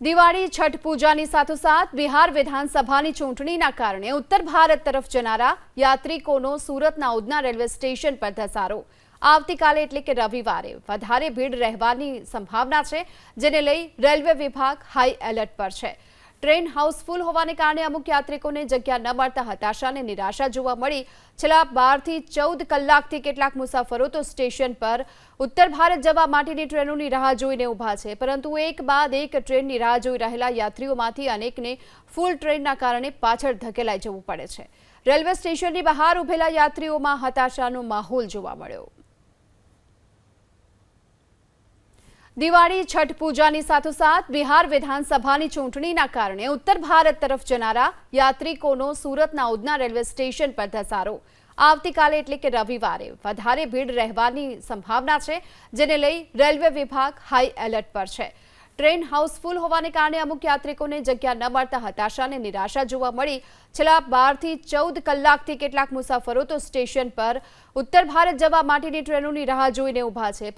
દિવાળી, છઠ પૂજાની સાથોસાથ બિહાર વિધાનસભાની ચૂંટણીના કારણે ઉત્તર ભારત તરફ જનારા યાત્રિકોનો સુરતના ઉધના રેલવે સ્ટેશન પર ધસારો. આવતીકાલે એટલે કે રવિવારે વધારે ભીડ રહેવાની સંભાવના છે, જેને લઈ રેલવે વિભાગ હાઈ એલર્ટ પર છે. ટ્રેન હાઉસફુલ હોવાને કારણે અમુક યાત્રિકોને જગ્યા ન મળતા હતાશા અને નિરાશા જોવા મળી. છેલ્લા બારથી ચૌદ કલાકથી કેટલાક મુસાફરો તો સ્ટેશન પર ઉત્તર ભારત જવા માટેની ટ્રેનોની રાહ જોઈને ઊભા છે. પરંતુ એક બાદ એક ટ્રેનની રાહ જોઈ રહેલા યાત્રીઓમાંથી અનેકને ફૂલ ટ્રેનના કારણે પાછળ ધકેલાઈ જવું પડે છે. રેલવે સ્ટેશનની બહાર ઉભેલા યાત્રીઓમાં હતાશાનો માહોલ જોવા મળ્યો. દિવાળી, છઠ પૂજાની સાથોસાથ બિહાર વિધાનસભાની ચૂંટણીના કારણે ઉત્તર ભારત તરફ જનારા યાત્રિકોનો સુરતના ઉધના રેલવે સ્ટેશન પર ધસારો. આવતીકાલે એટલે કે રવિવારે વધારે ભીડ રહેવાની સંભાવના છે, જેને લઈ રેલવે વિભાગ હાઈ એલર્ટ પર છે. ટ્રેન હાઉસફુલ હોવાને કારણે અમુક યાત્રિકોને જગ્યા ન મળતા હતાશા અને નિરાશા જોવા મળી. છેલ્લા બારથી ચૌદ કલાકથી કેટલાક મુસાફરો તો સ્ટેશન પર ઉત્તર ભારત જવા માટેની ટ્રેનોની રાહ જોઈને ઊભા છે